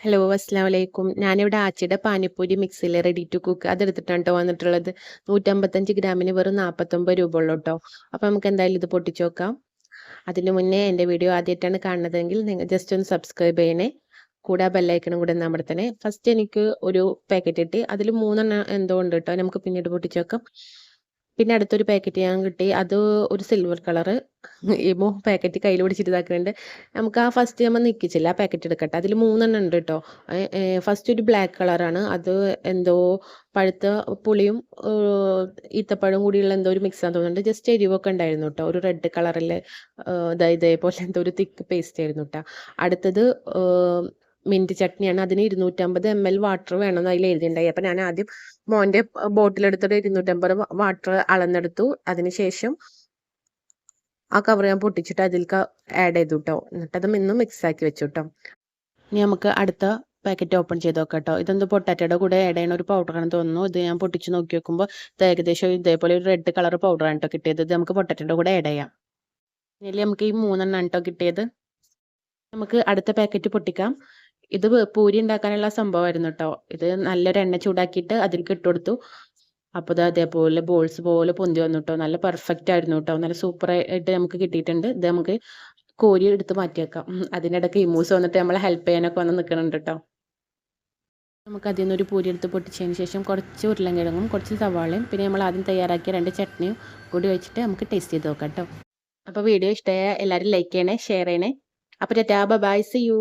Hello അസ്സാം വലൈക്കും ഞാനിവിടെ ആച്ചിയുടെ പാനിപ്പൂരി മിക്സിയിൽ റെഡി ടു കുക്ക് അതെടുത്തിട്ടാണ് കേട്ടോ വന്നിട്ടുള്ളത്. നൂറ്റമ്പത്തഞ്ച് ഗ്രാമിന് വെറും നാൽപ്പത്തൊമ്പത് രൂപ ഉള്ളൂ കേട്ടോ അപ്പോൾ നമുക്ക് എന്തായാലും ഇത് പൊട്ടിച്ചോക്കാം നോക്കാം. അതിന് മുന്നേ എന്റെ വീഡിയോ ആദ്യമായിട്ടാണ് കാണുന്നതെങ്കിൽ നിങ്ങൾ ജസ്റ്റ് ഒന്ന് സബ്സ്ക്രൈബ് ചെയ്യണേ. കൂടെ ബെല്ലൈക്കണം കൂടെ നമ്മുടെ തന്നെ ഫസ്റ്റ് എനിക്ക് ഒരു പാക്കറ്റ് കിട്ടി അതിൽ മൂന്നെണ്ണം എന്തോ ഉണ്ട് കേട്ടോ നമുക്ക് പിന്നീട് പൊട്ടിച്ച് വെക്കാം പിന്നെ അടുത്തൊരു പാക്കറ്റ് ഞാൻ കിട്ടി. അത് ഒരു സിൽവർ കളറ് ഇമോ പാക്കറ്റ് കയ്യിൽ പിടിച്ചിട്ട് ഇതാക്കുന്നുണ്ട് നമുക്ക് ആ ഫസ്റ്റ് നമ്മൾ നിൽക്കിച്ചില്ല ആ പാക്കറ്റ് എടുക്കട്ടെ. അതിൽ മൂന്നെണ്ണം ഉണ്ട് കേട്ടോ ഫസ്റ്റ് ഒരു ബ്ലാക്ക് കളറാണ് അത് എന്തോ പഴുത്ത പുളിയും ഈത്തപ്പഴം കൂടിയുള്ള എന്തോ ഒരു മിക്സ് ആണെന്ന് തോന്നുന്നുണ്ട്. ജസ്റ്റ് എരിവൊക്കെ ഉണ്ടായിരുന്നു കേട്ടോ ഒരു റെഡ് കളറിൽ ഇതാ ഇതേപോലെ എന്തോ ഒരു തിക്ക് പേസ്റ്റ് ആയിരുന്നു കേട്ടോ അടുത്തത് മിന്റ് ചട്നിയാണ്. അതിന് ഇരുന്നൂറ്റമ്പത് എം എൽ വാട്ടർ എന്ന് അതിൽ എഴുതിയിട്ടുണ്ടായി. അപ്പം ഞാൻ ആദ്യം മോന്റെ ബോട്ടിലെടുത്തിട്ട് ഇരുന്നൂറ്റമ്പത് വാട്ടർ അളന്നെടുത്തു. അതിനുശേഷം ആ കവർ ഞാൻ പൊട്ടിച്ചിട്ട് അതിലേക്ക് ആഡ് ചെയ്തു കേട്ടോ എന്നിട്ട് അത് ഇന്നും മിക്സ് ആക്കി വെച്ചു കേട്ടോ ഇനി നമുക്ക് അടുത്ത പാക്കറ്റ് ഓപ്പൺ ചെയ്ത് നോക്കാം കേട്ടോ ഇതെന്ത് പൊട്ടാറ്റയുടെ കൂടെ ആഡ് ചെയ്യണ ഒരു പൗഡറാണെന്ന് തോന്നുന്നു. ഇത് ഞാൻ പൊട്ടിച്ച് നോക്കി വെക്കുമ്പോൾ ഇത് ഏകദേശം ഇതേപോലെ ഒരു റെഡ് കളർ പൗഡറാണ് കേട്ടോ കിട്ടിയത്. ഇത് നമുക്ക് പൊട്ടാറ്റയുടെ കൂടെ ആഡ് ചെയ്യാം. ഇനി നമുക്ക് ഈ മൂന്നെണ്ണം കേട്ടോ കിട്ടിയത്. നമുക്ക് അടുത്ത പാക്കറ്റ് പൊട്ടിക്കാം. ഇത് പൂരി ഉണ്ടാക്കാനുള്ള സംഭവമായിരുന്നു കേട്ടോ ഇത് നല്ലൊരു എണ്ണ ചൂടാക്കിയിട്ട് അതിലേക്ക് ഇട്ട് കൊടുത്തു. ഇത് അതേപോലെ ബോൾസ് പോലെ പൊന്തി വന്നു കേട്ടോ നല്ല പെർഫെക്റ്റ് ആയിരുന്നു കേട്ടോ നല്ല സൂപ്പർ ആയിട്ട് നമുക്ക് കിട്ടിയിട്ടുണ്ട്. ഇത് നമുക്ക് കോരി എടുത്ത് മാറ്റിയേക്കാം. അതിനിടയ്ക്ക് ഇമൂസ് വന്നിട്ട് നമ്മളെ ഹെൽപ്പ് ചെയ്യാനൊക്കെ വന്ന് നിൽക്കുന്നുണ്ട് കേട്ടോ നമുക്ക് അതിൽ നിന്നൊരു പൂരി എടുത്ത് പൊട്ടിച്ചതിന് ശേഷം കുറച്ച് ഉരുളൻകിഴങ്ങും കുറച്ച് സവാളയും പിന്നെ നമ്മൾ ആദ്യം തയ്യാറാക്കിയ രണ്ട് ചട്നിയും കൂടി വെച്ചിട്ട് നമുക്ക് ടേസ്റ്റ് ചെയ്ത് നോക്കാം കേട്ടോ അപ്പോൾ വീഡിയോ ഇഷ്ടമായ എല്ലാവരും ലൈക്ക് ചെയ്യണേ ഷെയർ ചെയ്യണേ. അപ്പോൾ ടാറ്റാ ബൈ സി യു